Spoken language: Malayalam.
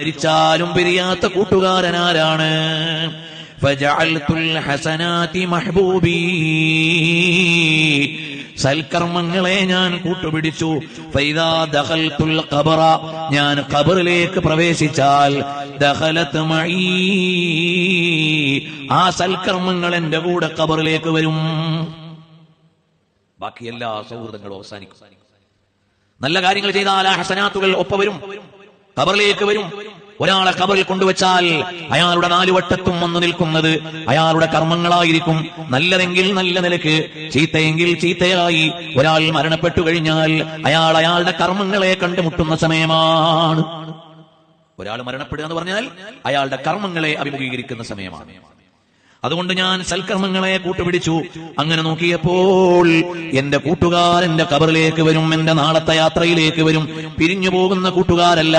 മരിച്ചാലും പിരിയാത്ത കൂട്ടുകാരനാരാണ്. സൽക്കർമ്മങ്ങളെ ഞാൻ കൂട്ടുപിടിച്ചു. ഖബറ. ഞാൻ ഖബറിലേക്ക് പ്രവേശിച്ചാൽ ദഹലത്ത് മഈ. ആ സൽക്കർമ്മങ്ങൾ എന്റെ കൂടെ ഖബറിലേക്ക് വരും. ബാക്കി എല്ലാ സൗഹൃദങ്ങളും അവസാനിക്കും. നല്ല കാര്യങ്ങൾ ചെയ്താൽ ആ ഹസനാത്തുകൾ ഒപ്പ വരും. ഖബറിലേക്ക് വരും. ഒരാളെ കബറിൽ കൊണ്ടുവച്ചാൽ അയാളുടെ നാലുവട്ടത്തും വന്നു നിൽക്കുന്നത് അയാളുടെ കർമ്മങ്ങളായിരിക്കും. നല്ലതെങ്കിൽ നല്ല നിലയ്ക്ക് ചീത്തയെങ്കിൽ ചീത്തയായി. ഒരാൾ മരണപ്പെട്ടു കഴിഞ്ഞാൽ അയാൾ അയാളുടെ കർമ്മങ്ങളെ കണ്ടുമുട്ടുന്ന സമയമാണ്. ഒരാൾ മരണപ്പെടുക എന്ന് പറഞ്ഞാൽ അയാളുടെ കർമ്മങ്ങളെ അഭിമുഖീകരിക്കുന്ന സമയമാണ്. അതുകൊണ്ട് ഞാൻ സൽക്കർമ്മങ്ങളെ കൂട്ടുപിടിച്ചു. അങ്ങനെ നോക്കിയപ്പോൾ എന്റെ കൂട്ടുകാർ എന്റെ കബറിലേക്ക് വരും എന്റെ നാളത്തെ യാത്രയിലേക്ക് വരും. പിരിഞ്ഞു പോകുന്ന കൂട്ടുകാരല്ല.